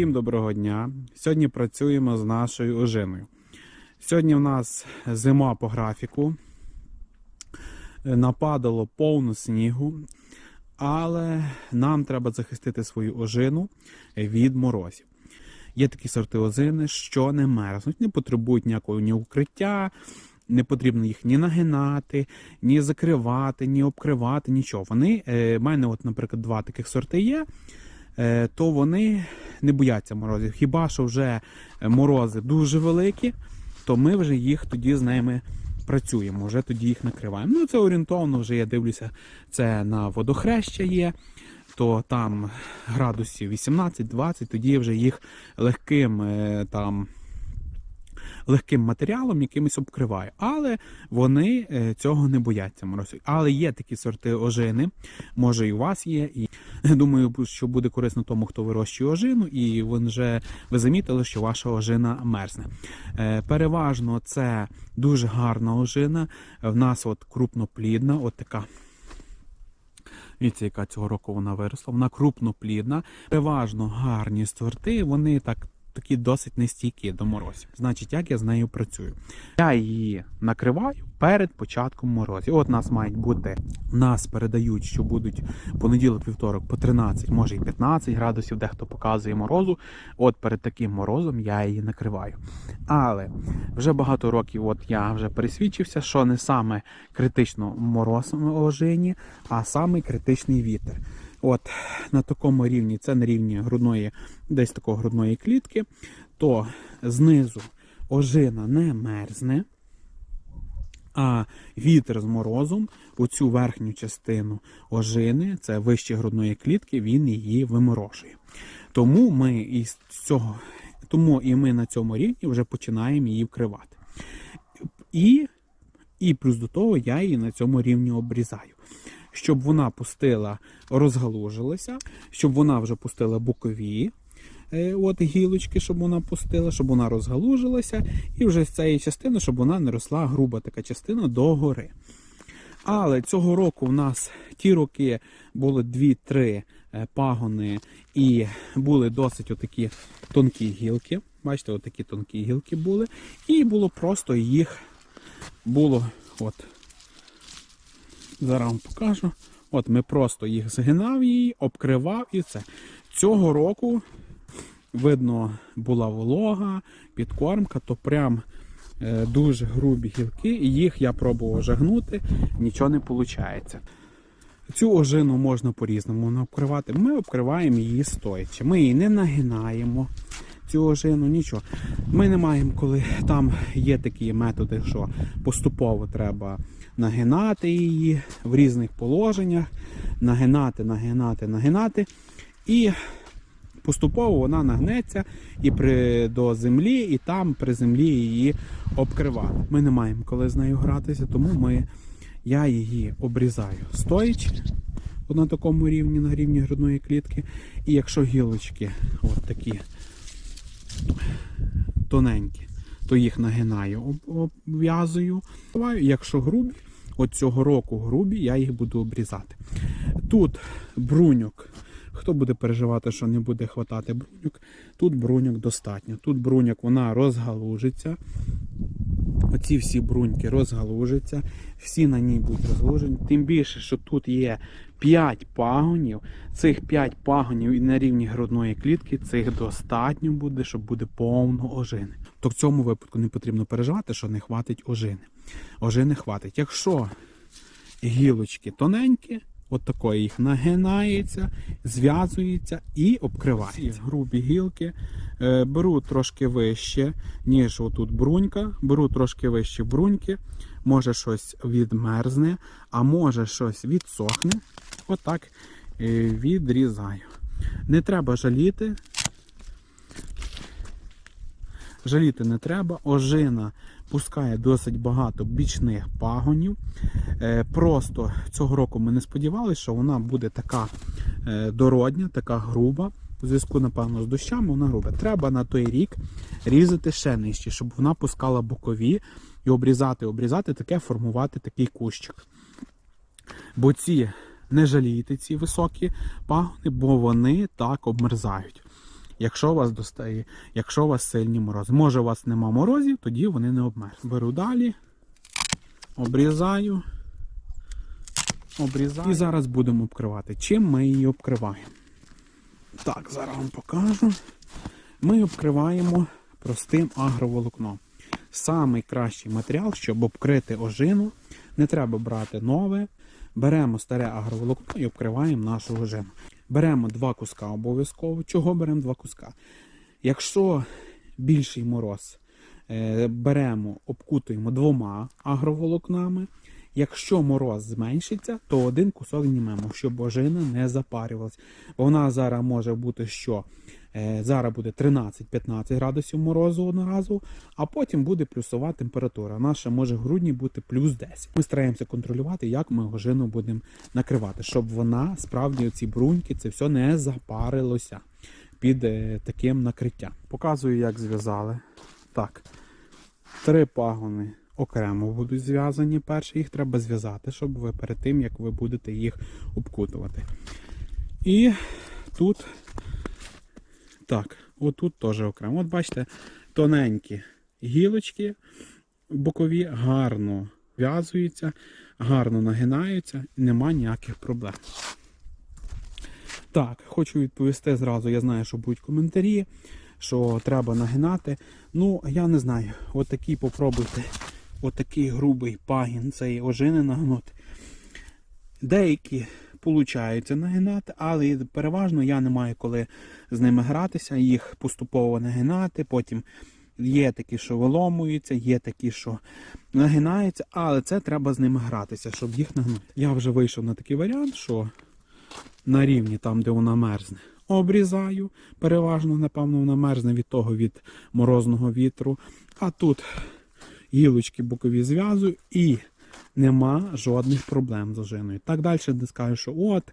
Всім доброго дня! Сьогодні працюємо з нашою ожиною. Сьогодні в нас зима по графіку. Е, Нападало повно снігу, але нам треба захистити свою ожину від морозів. Є такі сорти озини, що не мерзнуть, не потребують ніякого ні укриття, не потрібно їх ні нагинати, ні закривати, ні обкривати, нічого. Вони, е, в мене, от, наприклад, два таких сорти є, то вони не бояться морозів. Хіба що вже морози дуже великі, то ми вже їх тоді з ними працюємо, вже тоді їх накриваємо. Ну, це орієнтовно вже я дивлюся, це на водохреща є, то там градусів 18-20, тоді вже їх легким е, там. Легким матеріалом якимось обкриваю, але вони е, цього не бояться морозів. Але є такі сорти ожини, може і у вас є. І думаю, що буде корисно тому, хто вирощує ожину, і ви вже ви замітили, що ваша ожина мерзне. Е, Переважно це дуже гарна ожина. В нас от крупноплідна, от така. Дивіться, яка цього року вона виросла. Вона крупноплідна, переважно гарні сорти. Вони так такі досить нестійкі до морозів. Значить, як я з нею працюю? Я її накриваю перед початком морозів. От нас мають бути, нас передають, що будуть понеділок, вівторок по 13, може і 15 градусів, дехто показує морозу. От перед таким морозом я її накриваю. Але вже багато років, от я вже пересвідчився, що не саме критично мороз в ожині, а саме критичний вітер. От на такому рівні, це на рівні грудної, десь такої грудної клітки, то знизу ожина не мерзне, а вітер з морозом у цю верхню частину ожини, це вище грудної клітки, він її виморожує. Тому ми із цього, тому і ми на цьому рівні вже починаємо її вкривати. І, і плюс до того я її на цьому рівні обрізаю щоб вона пустила, розгалужилася, щоб вона вже пустила бокові е, от гілочки, щоб вона пустила, щоб вона розгалужилася, і вже з цієї частини, щоб вона не росла груба така частина догори. Але цього року в нас ті роки були 2-3 пагони і були досить отакі тонкі гілки. Бачите, отакі тонкі гілки були. І було просто їх було от Зараз вам покажу. От ми просто їх згинав її, обкривав і це. Цього року, видно, була волога, підкормка, то прям е, дуже грубі гілки, їх я пробував жагнути, нічого не виходить. Цю ожину можна по-різному обкривати. Ми обкриваємо її стоячи. Ми її не нагинаємо. Цю ожину, нічого. Ми не маємо, коли там є такі методи, що поступово треба нагинати її в різних положеннях, нагинати, нагинати, нагинати. І поступово вона нагнеться і при, до землі, і там при землі її обкривати. Ми не маємо коли з нею гратися, тому ми, я її обрізаю стоячи на такому рівні, на рівні грудної клітки. І якщо гілочки от такі тоненькі, то їх нагинаю, обв'язую. Якщо грубі, от цього року грубі, я їх буду обрізати. Тут бруньок. Хто буде переживати, що не буде хватати бруньок, тут бруньок достатньо. Тут бруньок вона розгалужиться. Оці всі бруньки розгалужаться, всі на ній будуть розгалужені. Тим більше, що тут є 5 пагонів. Цих 5 пагонів і на рівні грудної клітки цих достатньо буде, щоб буде повно ожини. То в цьому випадку не потрібно переживати, що не хватить ожини. Ожини хватить. Якщо гілочки тоненькі, от такої їх нагинається, зв'язується і обкривається. Ці грубі гілки е, беру трошки вище, ніж отут брунька, беру трошки вище бруньки, може щось відмерзне, а може щось відсохне. Отак е, відрізаю. Не треба жаліти. Жаліти не треба, ожина пускає досить багато бічних пагонів. Е, просто цього року ми не сподівалися, що вона буде така е, дородня, така груба. У зв'язку, напевно, з дощами вона груба. Треба на той рік різати ще нижче, щоб вона пускала бокові і обрізати, обрізати таке, формувати такий кущик. Бо ці не жалійте ці високі пагони, бо вони так обмерзають. Якщо у вас достає, якщо у вас сильні морози. Може, у вас нема морозів, тоді вони не обмерзнуть. Беру далі, обрізаю, обрізаю. І зараз будемо обкривати. Чим ми її обкриваємо? Так, зараз вам покажу. Ми обкриваємо простим агроволокном. Самий кращий матеріал, щоб обкрити ожину, не треба брати нове. Беремо старе агроволокно і обкриваємо нашу ожину. Беремо два куска обов'язково. Чого беремо два куска? Якщо більший мороз, е, беремо, обкутуємо двома агроволокнами. Якщо мороз зменшиться, то один кусок знімемо, щоб ожина не запарювалась. Вона зараз може бути що? Е, Зараз буде 13-15 градусів морозу одноразово, а потім буде плюсова температура. Наша може в грудні бути плюс 10. Ми стараємося контролювати, як ми ожину будемо накривати, щоб вона справді оці бруньки, це все не запарилося під е, таким накриттям. Показую, як зв'язали. Так, три пагони окремо будуть зв'язані. Перші їх треба зв'язати, щоб ви перед тим, як ви будете їх обкутувати. І тут, так, отут теж окремо. От бачите, тоненькі гілочки бокові гарно в'язуються, гарно нагинаються, нема ніяких проблем. Так, хочу відповісти зразу. Я знаю, що будуть коментарі, що треба нагинати. Ну, я не знаю. Отакий попробуйте. Отакий грубий пагін цієї ожини нагнути. Деякі получаються нагинати, але переважно я не маю коли з ними гратися, їх поступово нагинати, потім є такі, що виломуються, є такі, що нагинаються, але це треба з ними гратися, щоб їх нагнути. Я вже вийшов на такий варіант, що на рівні там, де вона мерзне, обрізаю. Переважно, напевно, вона мерзне від того від морозного вітру. А тут гілочки бокові зв'язую і нема жодних проблем з ожиною. Так далі не скажу, що от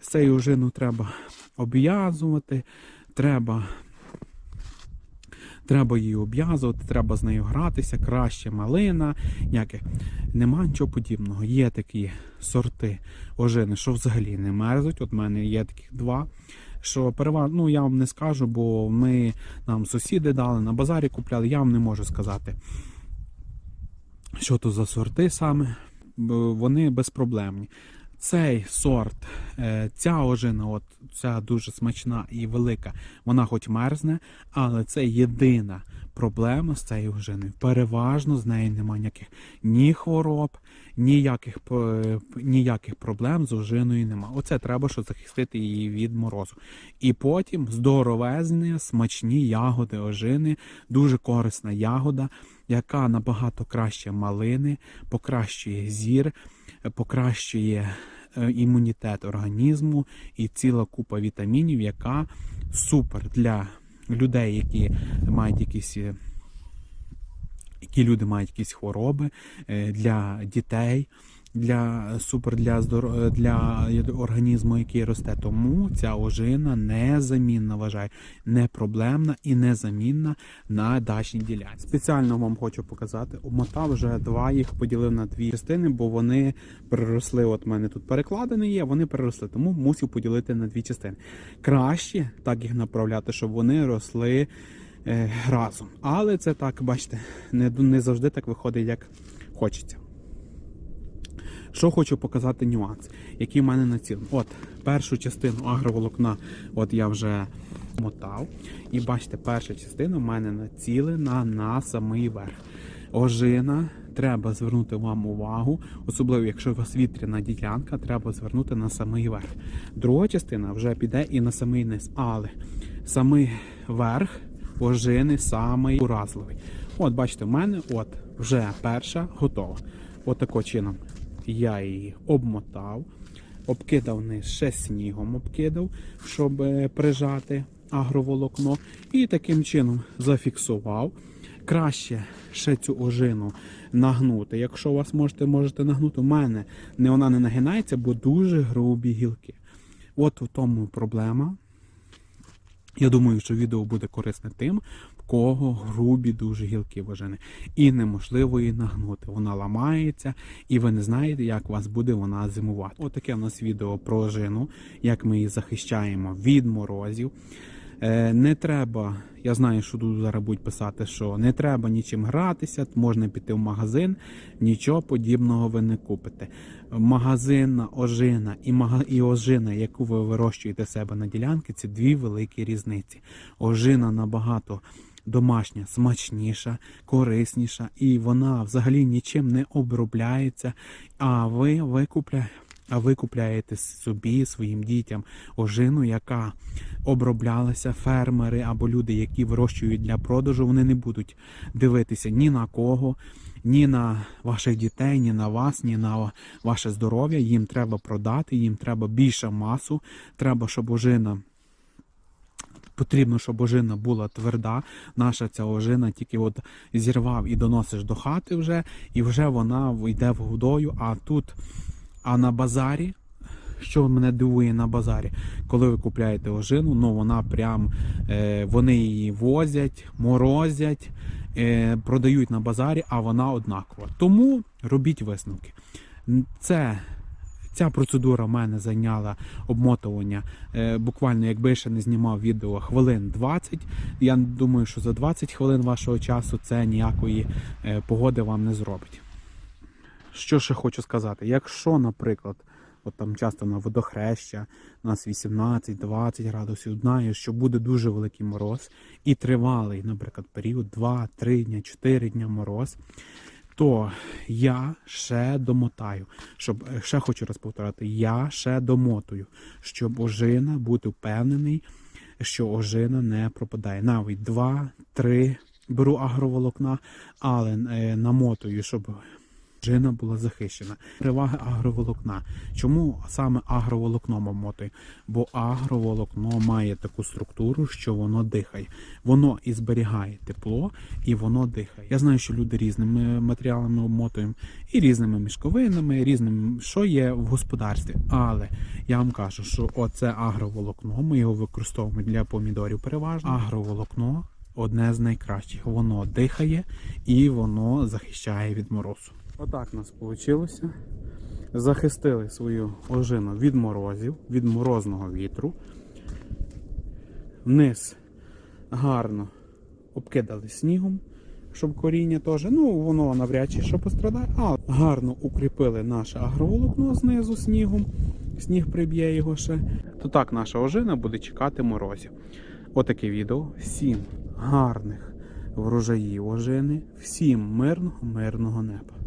з ожину треба обв'язувати, треба. Треба її обв'язувати, треба з нею гратися, краще малина. Ніяких. Нема нічого подібного. Є такі сорти ожини, що взагалі не мерзнуть. От в мене є таких два. Що переважно, ну я вам не скажу, бо ми нам сусіди дали, на базарі купляли, я вам не можу сказати, що то за сорти саме. Вони безпроблемні. Цей сорт, е, ця ожина, от ця дуже смачна і велика, вона хоч мерзне, але це єдина проблема з цією ожиною. Переважно з нею немає ніяких ні хвороб, ніяких, ніяких проблем з ожиною немає. Оце треба, щоб захистити її від морозу. І потім здоровезні, смачні ягоди ожини, дуже корисна ягода, яка набагато краще малини, покращує зір, покращує імунітет організму і ціла купа вітамінів, яка супер для людей, які мають якісь. Які люди мають якісь хвороби е, для дітей, для супер для здоро... для організму, який росте. Тому ця ожина незамінна, вважаю, не проблемна і незамінна на дачній ділянці. Спеціально вам хочу показати. Обмотав вже два їх поділив на дві частини, бо вони переросли. От мене тут перекладені є, вони переросли, тому мусив поділити на дві частини. Краще так їх направляти, щоб вони росли е, разом. Але це так, бачите, не, не завжди так виходить, як хочеться. Що хочу показати нюанс, який в мене націлен. От, першу частину агроволокна от я вже мотав. І бачите, перша частина в мене націлена на самий верх. Ожина, треба звернути вам увагу, особливо якщо у вас вітряна ділянка, треба звернути на самий верх. Друга частина вже піде і на самий низ, але самий верх ожини самий уразливий. От, бачите, в мене от вже перша готова. От таким чином я її обмотав, обкидав низ ще снігом, обкидав, щоб е, прижати агроволокно. І таким чином зафіксував. Краще ще цю ожину нагнути. Якщо у вас можете, можете нагнути, у мене не вона не нагинається, бо дуже грубі гілки. От у тому проблема. Я думаю, що відео буде корисне тим, кого грубі дуже гілки вожини. І неможливо її нагнути. Вона ламається, і ви не знаєте, як вас буде вона зимувати. Отаке у нас відео про ожину, як ми її захищаємо від морозів. Е, Не треба, я знаю, що тут зараз будуть писати, що не треба нічим гратися, можна піти в магазин, нічого подібного ви не купите. Магазинна ожина і, мага... і ожина, яку ви вирощуєте себе на ділянці, це дві великі різниці. Ожина набагато домашня, смачніша, корисніша, і вона взагалі нічим не обробляється. А ви викупля... а ви купляєте собі, своїм дітям ожину, яка оброблялася фермери або люди, які вирощують для продажу, вони не будуть дивитися ні на кого, ні на ваших дітей, ні на вас, ні на ваше здоров'я. Їм треба продати, їм треба більше масу, треба, щоб ожина. Потрібно, щоб ожина була тверда. Наша ця ожина тільки от зірвав і доносиш до хати вже, і вже вона йде водою. А тут, а на базарі, що мене дивує на базарі, коли ви купляєте ожину, ну вона прям е, вони її возять, морозять, е, продають на базарі, а вона однакова. Тому робіть висновки. Це Ця процедура в мене зайняла обмотування. Е, буквально, якби я ще не знімав відео хвилин 20. Я думаю, що за 20 хвилин вашого часу це ніякої е, погоди вам не зробить. Що ще хочу сказати? Якщо, наприклад, от там часто на водохреща, у нас 18-20 градусів, знаю, що буде дуже великий мороз і тривалий, наприклад, період 2-3 дня, 4 дня мороз то я ще домотаю. Щоб е, ще хочу раз повторити, я ще домотую, щоб ожина бути впевнений, що ожина не пропадає. Навіть 2-3 беру агроволокна, але е, намотую, щоб ожина була захищена. Переваги агроволокна. Чому саме агроволокно мотою? Бо агроволокно має таку структуру, що воно дихає. Воно і зберігає тепло, і воно дихає. Я знаю, що люди різними матеріалами обмотуємо, і різними мішковинами, різним, що є в господарстві. Але я вам кажу, що оце агроволокно, ми його використовуємо для помідорів переважно. Агроволокно одне з найкращих. Воно дихає і воно захищає від морозу. Отак у нас вийшло. Захистили свою ожину від морозів, від морозного вітру. Вниз гарно обкидали снігом, щоб коріння теж. Ну, воно навряд чи що пострадає, а гарно укріпили наше агроволокно знизу снігом. Сніг приб'є його ще. То так наша ожина буде чекати морозів. Отаке відео. Всім гарних врожаїв ожини, всім мирного, мирного неба.